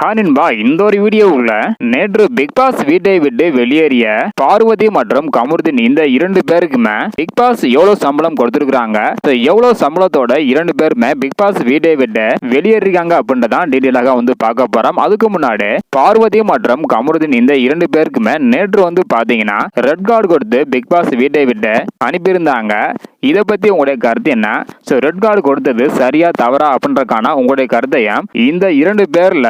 ஹானின்பா இந்த ஒரு வீடியோவுல நேற்று பிக் பாஸ் வீட்டை விட்டு வெளியேறிய பார்வதி மற்றும் கமருதீன் இந்த இரண்டு பேருக்குமே பிக் பாஸ் எவ்வளவு சம்பளம் கொடுத்திருக்காங்க எவ்வளவு சம்பளத்தோட இரண்டு பேருமே பிக் பாஸ் வீட்டை விட்டு வெளியேறிருக்காங்க அப்படின்றதான் டீட்டெயிலாக வந்து பார்க்க போறோம். அதுக்கு முன்னாடி பார்வதி மற்றும் கமருதீன் இந்த இரண்டு பேருக்குமே நேற்று வந்து பாத்தீங்கன்னா ரெட் கார்டு கொடுத்து பிக் பாஸ் வீட்டை விட்டு அனுப்பியிருந்தாங்க. இதை பத்தி உங்களுடைய கருத்து என்ன? ஸோ ரெட் கார்டு கொடுத்தது சரியா தவறா அப்படின்றக்கான உங்களுடைய கருத்தையும் இந்த இரண்டு பேர்ல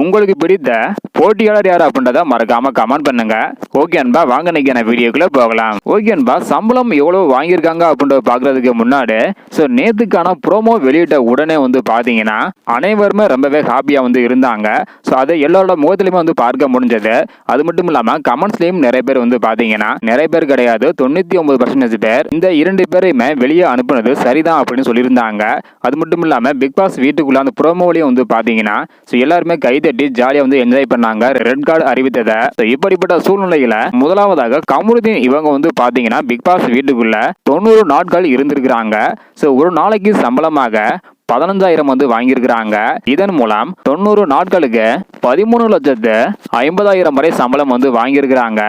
உங்களுக்கு பிடித்த போட்டியாளர் யார் அப்படின்றத மறக்காம கமெண்ட் பண்ணுங்க. ஓகே அன்பா வாங்க இன்னைக்கான வீடியோக்குள்ள போகலாம். ஓகே அன்பா சம்பளம் எவ்வளவு வாங்கியிருக்காங்க அப்படின்றத பாக்குறதுக்கு முன்னாடி ஸோ நேத்துக்கான ப்ரோமோ வெளியிட்ட உடனே வந்து பாத்தீங்கன்னா அனைவருமே ரொம்பவே ஹாப்பியா வந்து இருந்தாங்க. ஸோ அதை எல்லாரோட முகத்திலுமே வந்து பார்க்க முடிஞ்சது. அது மட்டும் இல்லாம கமெண்ட்ஸ்லயும் நிறைய பேர் வந்து பாத்தீங்கன்னா நிறைய பேர் கிடையாது தொண்ணூத்தி ஒன்பது பர்சன்டேஜ் பேர் இந்த இரண்டு பேரையுமே வெளியே அனுப்புனது சரிதான் அப்படின்னு சொல்லியிருந்தாங்க. அது மட்டும் இல்லாம பிக் பாஸ் வீட்டுக்குள்ள அந்த ப்ரோமோலையும் வந்து பாத்தீங்கன்னா ஸோ எல்லாருமே கைதட்டி ஜாலியா வந்து என்ஜாய் பண்ணாங்க. ரெட் கார்டு அறிவித்ததை. இப்படிப்பட்ட சூழ்நிலையில முதலாவதாக கமருதீன் இவங்க வந்து பாத்தீங்கன்னா பிக் பாஸ் வீட்டுக்குள்ள தொண்ணூறு நாட்கள் இருந்திருக்கிறாங்க. ஸோ ஒரு நாளைக்கு சம்பளமாக பதினஞ்சாயிரம் வந்து வாங்கியிருக்கிறாங்க. இதன் மூலம் தொண்ணூறு நாட்களுக்கு பதிமூணு லட்சத்து ஐம்பதாயிரம் வரை சம்பளம் வந்து வாங்கியிருக்கிறாங்க.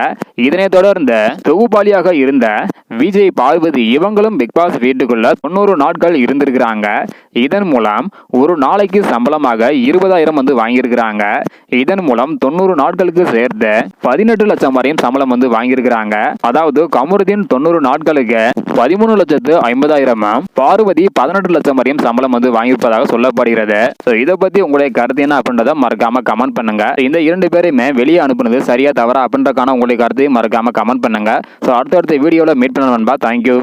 இதனை தொடர்ந்து தொகுப்பாளியாக இருந்த விஜய் பார்வதி இவங்களும் பிக் பாஸ் வீட்டுக்குள்ள தொண்ணூறு நாட்கள் இருந்திருக்கிறாங்க. இதன் மூலம் ஒரு நாளைக்கு சம்பளமாக இருபதாயிரம் வந்து வாங்கியிருக்கிறாங்க. இதன் மூலம் தொண்ணூறு நாட்களுக்கு சேர்த்து பதினெட்டு லட்சம் வரையும் சம்பளம் வந்து வாங்கியிருக்கிறாங்க. அதாவது கமருதீன் தொண்ணூறு நாட்களுக்கு பதிமூணு லட்சத்து ஐம்பதாயிரமும் பார்வதி பதினெட்டு லட்சம் வரையும் சம்பளம் வந்து வாங்கியிருப்பதாக சொல்லப்படுகிறது. ஸோ இதை பத்தி உங்களுடைய கருத்து என்ன அப்படின்றத மறக்காம கமெண்ட் பண்ணுங்க. இந்த இரண்டு பேரையுமே வெளியே அனுப்புனது சரியா தவறா அப்படின்றக்கான உங்களுடைய கருத்தையும் மறக்காம கமெண்ட் பண்ணுங்க. ஸோ அடுத்தடுத்த வீடியோவில் மீட் பண்ண நண்பா. தேங்க்யூ